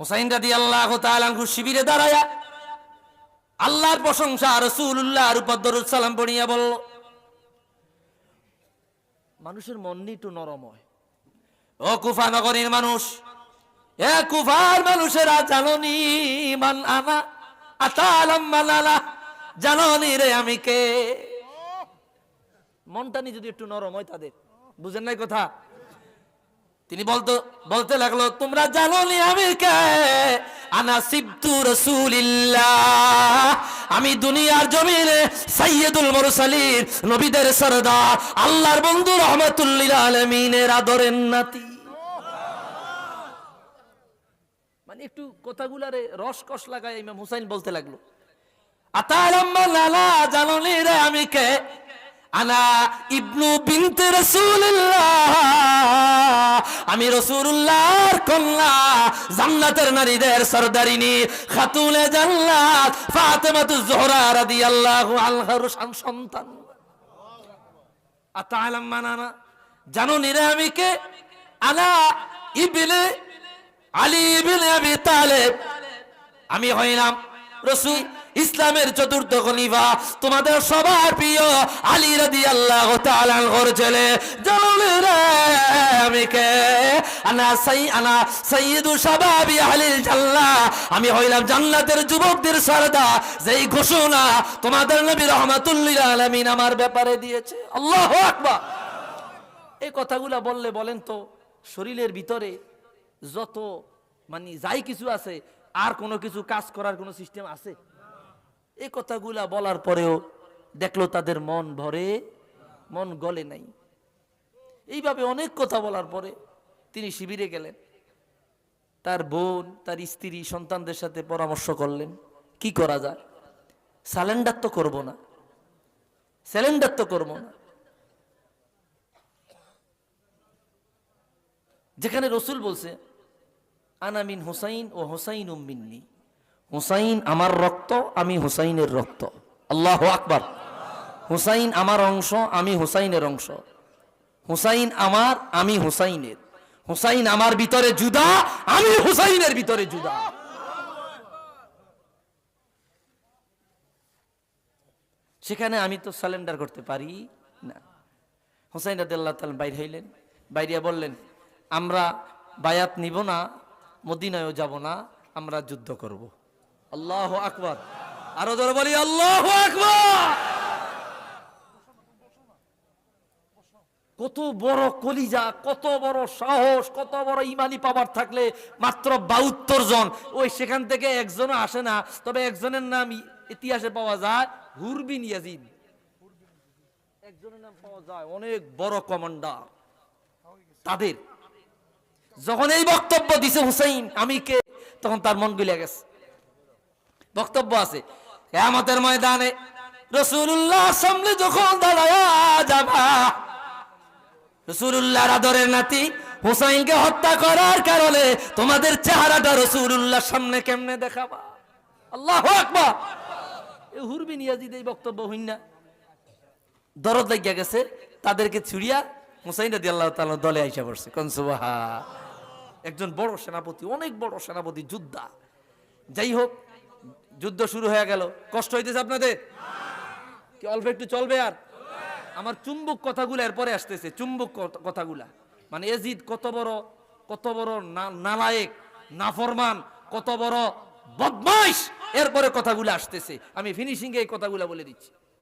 হুসাইন রাদি আল্লাহ শিবিরে দাঁড়ায়া আল্লাহর প্রশংসা রসুল্লাহ দরুদ সালাম পড়িয়া বলল, মানুষের মন একটু নরম হয় ও কুফা নগরীর মানুষ, এ কুফার মানুষেরা জাননি মান আনা, আতালাম মালালা জাননি রে আমি কে? মনটা নি যদি একটু নরম হয় তাদের। বুঝেন নাই কথা? তিনি বলতো, বলতে লাগল, তোমরা জানো নি আমি কে? আনা আমি দুনিয়ার জমিনে সাইয়্যিদুল মুরসালিন, নবীদের সরদার, আল্লাহর বন্ধু রহমাতুল্লিল আলামিনের আদরের নাতি। মানে একটু কথাগুলারে রস কস লাগায় ইমাম হুসাইন বলতে লাগল আতালাম্মা লালা জানো রে আমি কে? আনা ইবনু বিনতে রাসূলুল্লাহ। আমি রাসূলুল্লাহর কন্যা, জান্নাতের নারীদের সরদারিনী, খাতুনে জান্নাত, ফাতেমাতুজ জোহরা রাদিয়াল্লাহু আনহার সন্তান। আতালাম মানানা, জানো নিরে আমি কে? আনা ইবনে আলী ইবনে আবি তালেব। আমি হইলাম রসুল ইসলামের চতুর্থ খলিফা তোমাদের সবার প্রিয় আলী রাদি আল্লাহ তাআলার ছেলে। আমি হইলাম জান্নাতের যুবকদের সারদা। যেই ঘোষণা তোমাদের নবী রহমাতুল্লিল আলামিন আমার ব্যাপারে দিয়েছে। আল্লাহু আকবার। এই কথাগুলা বললে বলেন তো, শরীরের ভিতরে যত মানে যাই কিছু আছে, আর কোনো কিছু কাজ করার কোনো সিস্টেম আছে? এই কথাগুলা বলার পরেও দেখল তাদের মন ভরে, মন গলে নাই। এইভাবে অনেক কথা বলার পরে তিনি শিবিরে গেলেন। তার বোন, তার স্ত্রী, সন্তানদের সাথে পরামর্শ করলেন, কি করা যায়? স্যালেন্ডার তো করব না। স্যালেন্ডার তো করব না। যেখানে রসুল বলছে আনামিন হুসাইন ও হুসাইন উম্মিন্নি হুসাইন আমার রক্ত, আমি হুসাইনের রক্ত। আল্লাহ আকবার। হুসাইন আমার অংশ, আমি হুসাইনের অংশ। হুসাইন আমার, আমি হুসাইনের। হুসাইন আমার ভিতরে জুদা, আমি হুসাইনের ভিতরে জুদা। সেখানে আমি তো সালেন্ডার করতে পারি না। হুসাইন রাদিয়াল্লাহু তাআলা বাইরে হইলেন। বাইরিয়া বললেন, আমরা বায়াত নিব না, মদিনায়ও যাব না, আমরা যুদ্ধ করব। আল্লাহ আকবার। আরও ধরে বলি, আল্লাহ আকবার। কত বড় কলিজা, কত বড় সাহস, কত বড় ইমানি পাওয়ার থাকলে মাত্র বাহাত্তর জন। ওই সেখান থেকে একজনও আসে না, তবে একজনের নাম ইতিহাসে পাওয়া যায় হুরবিন ইয়াজিদ। একজনের নাম পাওয়া যায় অনেক বড় কমান্ডার। তাদের। যখন এই বক্তব্য দিছে হুসাইন, আমি কে? তখন তার মন গুলিয়ে গেছে। বক্তব্য আছে। কেয়ামতের ময়দানে রসুল্লাহ সামনে যখন যাবা রসুল্লাহর আদরের নাতি হুসাইনকে হত্যা করার কারণে তোমাদের চেহারাটা রসুল্লাহর সামনে কেমনে দেখাবা? আল্লাহ এই বক্তব্য হইন না। দরদ গেছে, তাদেরকে দলে আইসা একজন বড় সেনাপতি, অনেক বড় সেনাপতি, যোদ্ধা। যাই হোক যুদ্ধ শুরু হয়ে গেল। কষ্ট হইতেছে আপনাদের? কি অল্প একটু চলবে আর? আমার চুম্বক কথাগুলো এরপরে আসতেছে, চুম্বক কথাগুলা। মানে এজিদ কত বড় কত বড় নালায়েক, নাফরমান, কত বড় বদমাইশ, এরপরে কথাগুলো আসতেছে। আমি ফিনিশিং এই কথাগুলো বলে দিচ্ছি।